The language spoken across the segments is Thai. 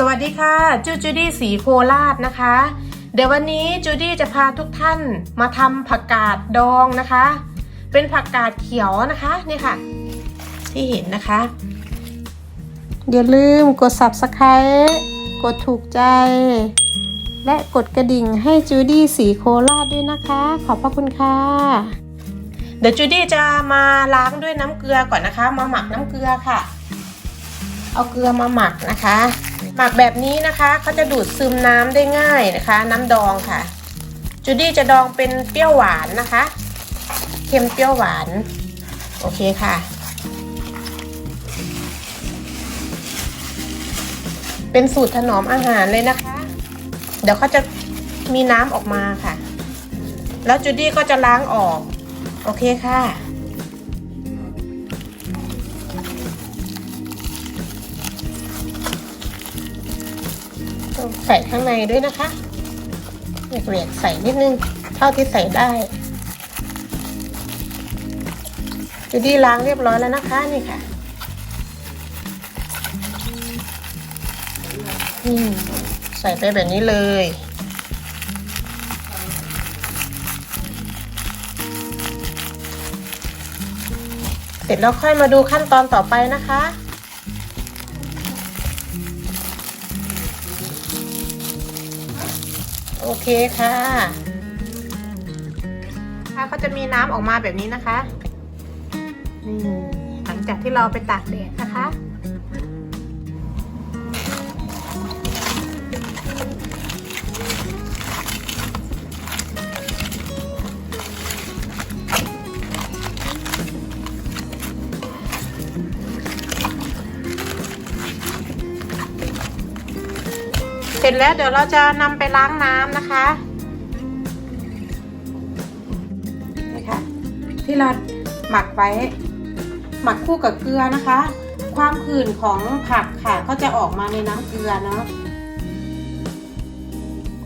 สวัสดีค่ะจูจูดี้สีโคราชนะคะ เดี๋ยววันนี้จูดี้จะพาทุกท่านมาทำผักกาดดองนะคะ เป็นผักกาดเขียวนะคะนี่ค่ะ ที่เห็นนะคะ อย่าลืมกด subscribe กดถูกใจ และกดกระดิ่งให้จูดี้สีโคราชด้วยนะคะ ขอบพระคุณค่ะ เดี๋ยวจูดี้จะมาล้างด้วยน้ำเกลือก่อนนะคะ มาหมักน้ำเกลือค่ะ เอาเกลือมาหมักนะคะ หมักแบบนี้นะคะเขาจะดูดซึมน้ำได้ง่ายนะคะ น้ำดองค่ะ จูดี้จะดองเป็นเปรี้ยวหวานนะคะ เค็มเปรี้ยวหวาน โอเคค่ะ เป็นสูตรถนอมอาหารเลยนะคะ เดี๋ยวเขาจะมีน้ำออกมาค่ะ แล้วจูดี้ก็จะล้างออก โอเคค่ะ ใส่ข้างในด้วยนะคะเรียกๆใส่นิดนึงเท่าที่ใส่ได้จูดี้ล้างเรียบร้อยแล้วนะคะนี่ค่ะใส่ไปแบบนี้เลยเสร็จแล้วค่อยมาดูขั้นตอนต่อไปนะคะ โอเคค่ะค่ะก็จะมีน้ำออกมาแบบนี้นะคะนี่หลังจากที่เราไปตากแดดนะคะ ร็จแล้วเดี๋ยวเราจะนำไปล้างน้ำนะคะนี่ค่ะที่เราหมักไว้หมักคู่กับเกลือนะคะ ความขื่นของผักค่ะก็จะออกมาในน้ำเกลือเนาะ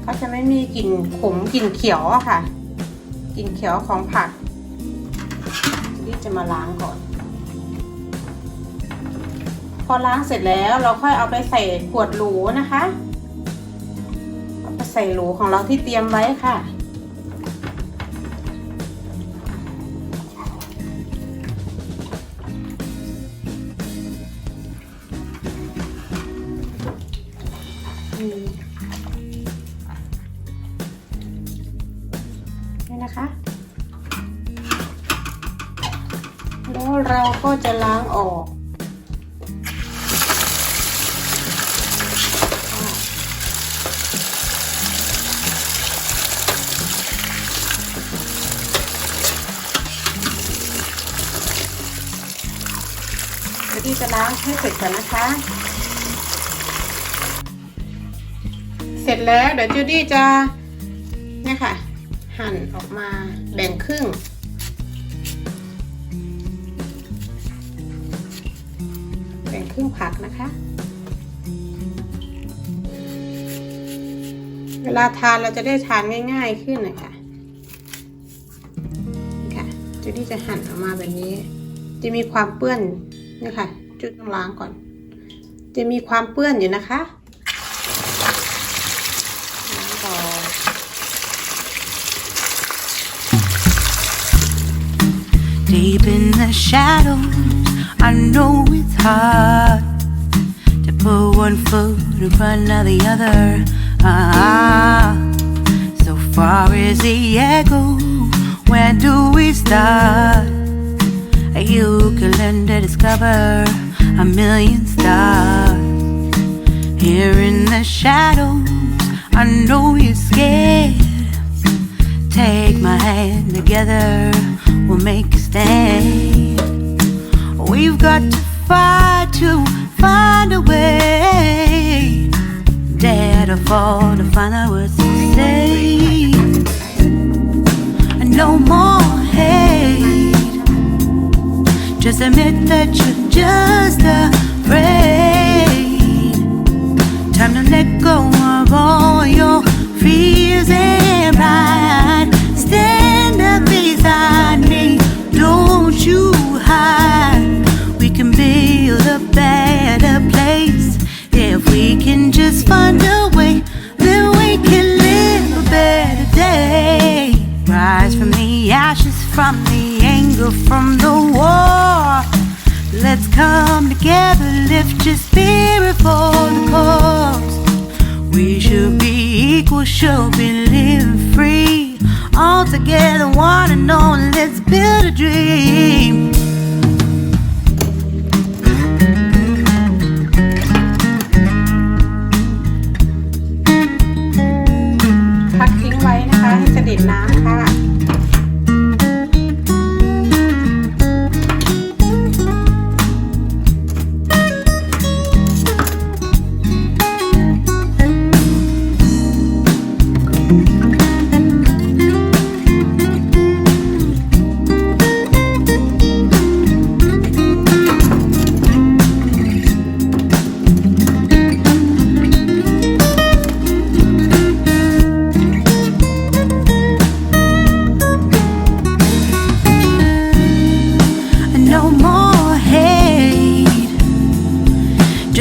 เขาจะไม่มีกลิ่นขมกลิ่นเขียวค่ะกลิ่นเขียวของผักที่จะมาล้างก่อน พอล้างเสร็จแล้วเราค่อยเอาไปใส่ขวดหรูนะคะ ใส่โหลของเราที่เตรียมไว้ค่ะ นี่นะคะ แล้วเราก็จะล้างออก จะล้างให้เสร็จก่อนนะคะ เสร็จแล้วเดี๋ยวจูดี้จะเนี่ยค่ะ หั่นออกมาแบ่งครึ่ง แบ่งครึ่งผักนะคะ เวลาทานเราจะได้ทานง่ายๆขึ้นนะคะนี่ค่ะจูดี้จะหั่นออกมาแบบนี้ จะมีความเปื้อนนี่ค่ะ จุดต้องล้างก่อน จะมีความเปื้อนอยู่นะคะล้างก่อน Deep in the shadows, I know it's hard to put one foot in front of the other. Ah, so far is the echo. Where do we start? You can learn to discover a million stars. Here in the shadows, I know you're scared. Take my hand together, we'll make a stand. We've got to fight to find a way. Dare to fall to find out what to say. No more Just admit that you're just afraid. Time to let go of all your fears and pride. Stand up beside me, don't you hide. We can build a better place if we can just find a way. Then we can live a better day. Rise from the ashes, from the anger, from the war. Let's come together, lift your spirit for the cause. We should be equal, should be living free. All together, one and all, let's build a dream.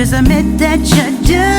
Cause admit that you do.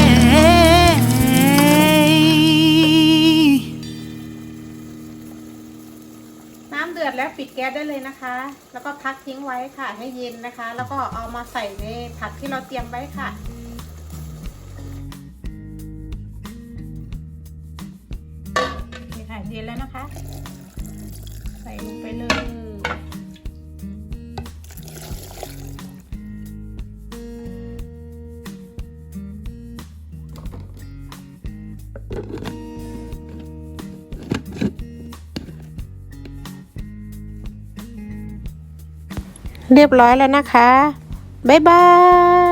ก๊สได้เลยนะคะ แล้วก็พักทิ้งไว้ค่ะ ให้เย็นนะคะ แล้วก็เอามาใส่ในผักที่เราเตรียมไว้ค่ะนี่ค่ะเย็นแล้วนะคะ ใส่ลงไปเลย เรียบร้อยแล้วนะคะ บ๊ายบาย